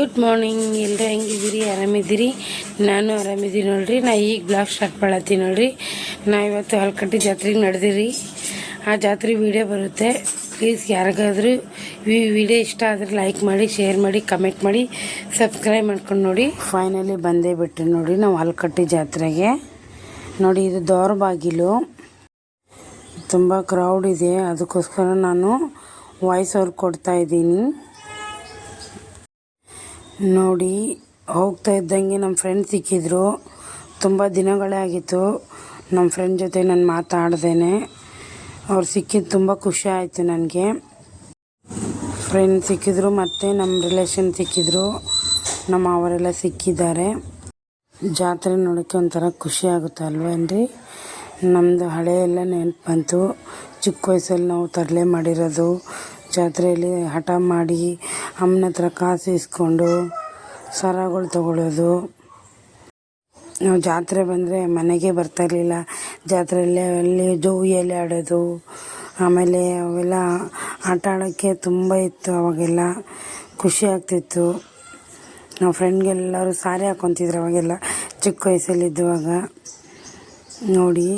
Good morning ಎಲ್ಲರೂ ಹೆಂಗಿದ್ದೀರಿ? ಆರಾಮಿದ್ದೀರಿ? ನಾನು ಆರಾಮಿದ್ದೀನಿ ನೋಡ್ರಿ. ನಾ ಈಗ ಬ್ಲಾಗ್ ಸ್ಟಾರ್ಟ್ ಮಾಡತ್ತೀನಿ ನೋಡ್ರಿ. ನಾ ಇವತ್ತು ಹಲ್ಕಟ್ಟಿ ಜಾತ್ರೆಗೆ ನಡೆದಿರಿ. ಆ ಜಾತ್ರೆ ವಿಡಿಯೋ ಬರುತ್ತೆ. ಪ್ಲೀಸ್ ಯಾರಿಗಾದ್ರೂ ಈ ವಿಡಿಯೋ ಇಷ್ಟ ಆದರೆ ಲೈಕ್ ಮಾಡಿ ಶೇರ್ ಮಾಡಿ ಕಮೆಂಟ್ ಮಾಡಿ ಸಬ್ಸ್ಕ್ರೈಬ್ ಮಾಡ್ಕೊಂಡು ನೋಡಿ. ಫೈನಲಿ ಬಂದೇ ಬಿಟ್ರಿ ನೋಡಿ ನಾವು ಹಲ್ಕಟ್ಟಿ ಜಾತ್ರೆಗೆ. ನೋಡಿ, ಇದು ದೋರ ಬಾಗಿಲು. ತುಂಬ ಕ್ರೌಡ್ ಇದೆ. ಅದಕ್ಕೋಸ್ಕರ ನಾನು ವಾಯ್ಸ್ ಅವ್ರಿಗೆ ಕೊಡ್ತಾ ಇದ್ದೀನಿ. ನೋಡಿ, ಹೋಗ್ತಾ ಇದ್ದಂಗೆ ನಮ್ಮ ಫ್ರೆಂಡ್ ಸಿಕ್ಕಿದ್ರು. ತುಂಬ ದಿನಗಳೇ ಆಗಿತ್ತು. ನಮ್ಮ ಫ್ರೆಂಡ್ ಜೊತೆ ನಾನು ಮಾತಾಡ್ದೇನೆ. ಅವ್ರು ಸಿಕ್ಕಿದ್ದು ತುಂಬ ಖುಷಿ ಆಯಿತು ನನಗೆ. ಫ್ರೆಂಡ್ ಸಿಕ್ಕಿದ್ರು, ಮತ್ತು ನಮ್ಮ ರಿಲೇಷನ್ ಸಿಕ್ಕಿದ್ರು. ನಮ್ಮ ಅವರೆಲ್ಲ ಸಿಕ್ಕಿದ್ದಾರೆ. ಜಾತ್ರೆ ನೋಡೋಕ್ಕೆ ಒಂಥರ ಖುಷಿ ಆಗುತ್ತೆ ಅಲ್ವೇನ್ರಿ? ನಮ್ಮದು ಹಳೆ ಎಲ್ಲ ನೆನಪು ಬಂತು. ಚಿಕ್ಕ ವಯಸ್ಸಲ್ಲಿ ನಾವು ತರಲೆ ಮಾಡಿರೋದು, ಜಾತ್ರೆಯಲ್ಲಿ ಹಠ ಮಾಡಿ ಅಮ್ಮನ ಹತ್ರ ಕಾಸು ಇಸ್ಕೊಂಡು ಸರಗಳು ತಗೊಳ್ಳೋದು ನಾವು ಜಾತ್ರೆ ಬಂದರೆ ಮನೆಗೆ ಬರ್ತಾ ಇರಲಿಲ್ಲ. ಜಾತ್ರೆಯಲ್ಲಿ ಅಲ್ಲಿ ಜೋವಿಯಲ್ಲಿ ಆಡೋದು. ಆಮೇಲೆ ಅವೆಲ್ಲ ಆಟ ಆಡೋಕ್ಕೆ ತುಂಬ ಇತ್ತು ಅವಾಗೆಲ್ಲ. ಖುಷಿ ಆಗ್ತಿತ್ತು. ನಾವು ಫ್ರೆಂಡ್ಗೆಲ್ಲರೂ ಸಾರಿ ಹಾಕೊತಿದ್ರು ಅವಾಗೆಲ್ಲ ಚಿಕ್ಕ ವಯಸ್ಸಲ್ಲಿದ್ದುವಾಗ. ನೋಡಿ.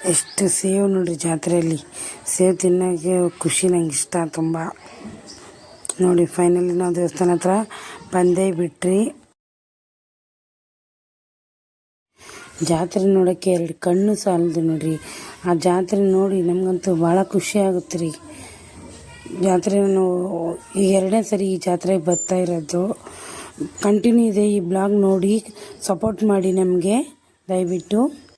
ಎಷ್ಟು ಸೇವ್ ನೋಡ್ರಿ ಜಾತ್ರೆಯಲ್ಲಿ. ಸೇವ್ ತಿನ್ನೋಕ್ಕೆ ಖುಷಿ ನಂಗೆ ಇಷ್ಟ ತುಂಬ. ನೋಡಿ ಫೈನಲಿ ನಾವು ದೇವಸ್ಥಾನ ಹತ್ರ ಬಂದೇ ಬಿಟ್ರಿ. ಜಾತ್ರೆ ನೋಡೋಕ್ಕೆ ಎರಡು ಕಣ್ಣು ಸಾಲದು ನೋಡ್ರಿ. ಆ ಜಾತ್ರೆ ನೋಡಿ ನಮಗಂತೂ ಭಾಳ ಖುಷಿ ಆಗುತ್ತೆ ರೀ ಜಾತ್ರೆ ನಾವು ಈ ಎರಡನೇ ಸರಿ ಈ ಜಾತ್ರೆಗೆ ಬರ್ತಾ ಇರೋದು. ಕಂಟಿನ್ಯೂ ಇದೆ ಈ ಬ್ಲಾಗ್ ನೋಡಿ ಸಪೋರ್ಟ್ ಮಾಡಿ ನಮಗೆ. ದಯವಿಟ್ಟು.